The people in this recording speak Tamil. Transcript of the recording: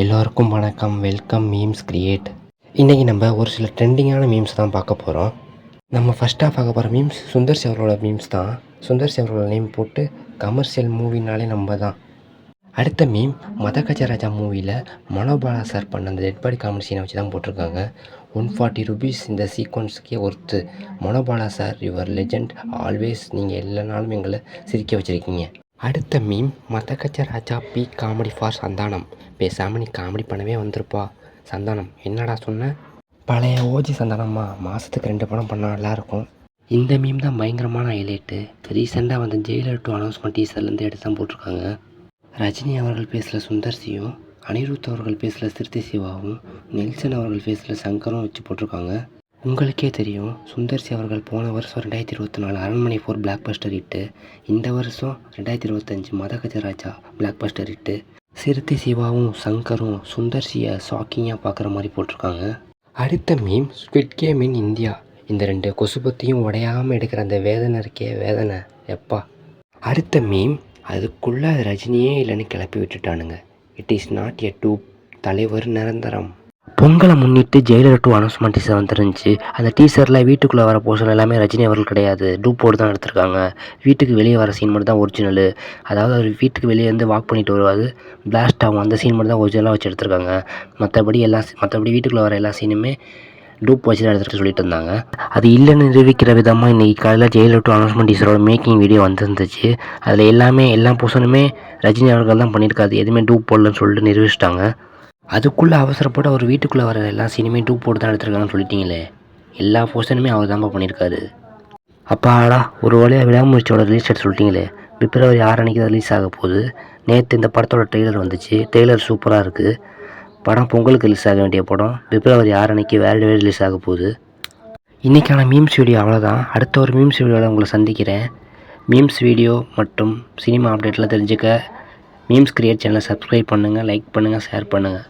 எல்லோருக்கும் வணக்கம் வெல்கம் மீம்ஸ் கிரியேட் இன்றைக்கி நம்ம ஒரு சில ட்ரெண்டிங்கான மீம்ஸ் தான் பார்க்க போகிறோம் நம்ம ஃபஸ்ட்டாக பார்க்க போகிற மீம்ஸ் சுந்தர் சேவரோட மீம்ஸ் தான். சுந்தர் சேவரோட நேம் போட்டு கமர்ஷியல் மூவினாலே நம்ம தான் அடுத்த மீம் மதகஜராஜா மூவியில் மனோபாலா சார் பண்ண அந்த டெட் பாடி காமெடி சீனை வச்சு தான் போட்டிருக்காங்க. ஒன் ஃபார்ட்டி ருபீஸ் இந்த சீக்வன்ஸுக்கே worth. Manobala sir your legend always நீங்கள் எல்லா நாளும் எங்களை சிரிக்க வச்சுருக்கீங்க. அடுத்த meme Madhagaja Raja B. Comedy for Santhanam. பேசாமல் நீ காமெடி பண்ணவே வந்திருப்பா. சந்தானம் என்னடா சொன்ன? பழைய ஓஜி சந்தானம்மா மாதத்துக்கு ரெண்டு படம் பண்ணால் நல்லாயிருக்கும் இந்த மீம் தான் பயங்கரமான ஹைலைட்டு. ரீசெண்டாக வந்து ஜெயிலர் டூ அனௌன்ஸ்மெண்ட் டீசர்லேருந்து எடுத்து தான் போட்டிருக்காங்க. ரஜினி அவர்கள் பேசுகிற சுந்தர்சியும் அனிருத் அவர்கள் பேசுகிற சிறுத்தை சிவாவும் நெல்சன் அவர்கள் பேசுகிற சங்கரும் வச்சு போட்டிருக்காங்க. உங்களுக்கே தெரியும் சுந்தர்சி அவர்கள் போன வருஷம் ரெண்டாயிரத்தி இருபத்தி நாலு அரண்மனை ஃபோர் பிளாக் பஸ்டர் இட்டு இந்த வருஷம் ரெண்டாயிரத்தி இருபத்தஞ்சு மதகஜராஜா பிளாக் பஸ்டர் இட்டு சிறுத்தை சிவாவும் சங்கரும் சுந்தர்சியை ஷாக்கிங்காக பார்க்குற மாதிரி போட்டிருக்காங்க. அடுத்த meme squid game in India இந்த ரெண்டு கொசுபத்தையும் உடையாமல் எடுக்கிற அந்த வேதனை இருக்கே வேதனை. எப்பா. அடுத்த மீம் அதுக்குள்ளே அது ரஜினியே இல்லைன்னு கிளப்பி விட்டுட்டானுங்க. It is not a to தலைவர் நிரந்தரம். பொங்கலை முன்னிட்டு ஜெயிலர் டூ அனௌன்ஸ்மெண்ட் டீசர் வந்துருந்துச்சு. அந்த டீசரில் வீட்டுக்குள்ளே வர போர்ஷன் எல்லாமே ரஜினி அவர்கள் கிடையாது. டூப்போடு தான் எடுத்திருக்காங்க. வீட்டுக்கு வெளியே வர சீன் மட்டும் தான் ஒரிஜினலு அதாவது அவர் வீட்டுக்கு வெளியே வந்து வாக் பண்ணிட்டு வருவார். பிளாஸ்ட் ஆகும் அந்த சீன் மட்டும் தான் ஒரிஜினலாக வச்சு எடுத்திருக்காங்க. மற்றபடி எல்லா மற்றபடி வீட்டுக்குள்ளே வர எல்லா சீனுமே டூப் வச்சு தான் எடுத்துகிட்டு சொல்லிட்டு இருந்தாங்க. அது இல்லைன்னு நிரூபிக்கிற விதமாக இன்றைக்கி காலையில் ஜெயிலர் டூ அனௌன்ஸ்மெண்ட் டீசரோட மேக்கிங் வீடியோ வந்துருந்துச்சு. அதில் எல்லாமே எல்லா போர்ஷனுமே ரஜினி அவர்கள் தான் பண்ணியிருக்காது. எதுவுமே டூப் போடலன்னு சொல்லிட்டு நிரூபிச்சிட்டாங்க. அதுக்குள்ளே அவசரப்பட்டு அவர் வீட்டுக்குள்ளே வர எல்லா சினிமையும் டூ போட்டு தான் எடுத்துருக்காங்கன்னு சொல்லிட்டீங்களே. எல்லா போர்ஷனுமே அவர் தான்ப்பா பண்ணியிருக்காரு. அப்பாடா ஒரு வழியாக விடாமுயற்சியோட ரிலீஸ் டேட் சொல்லிட்டீங்களே. பிப்ரவரி ஆறு அன்றைக்கி தான் ரிலீஸ் ஆக போகுது. நேற்று இந்த படத்தோட ட்ரெய்லர் வந்துச்சு. ட்ரெய்லர் சூப்பராக இருக்குது படம் பொங்கலுக்கு ரிலீஸ் ஆக வேண்டிய படம். பிப்ரவரி ஆறு அன்றைக்கி வேறு ரிலீஸ் ஆக போகுது. இன்றைக்கான மீம்ஸ் வீடியோ அவ்வளோதான் அடுத்த ஒரு மீம்ஸ் வீடியோவில் உங்களை சந்திக்கிறேன். மீம்ஸ் வீடியோ மற்றும் சினிமா அப்டேட்லாம் தெரிஞ்சுக்க. மீம்ஸ் கிரியேட் சேனலை சப்ஸ்கிரைப் பண்ணுங்கள் லைக் பண்ணுங்கள் ஷேர் பண்ணுங்கள்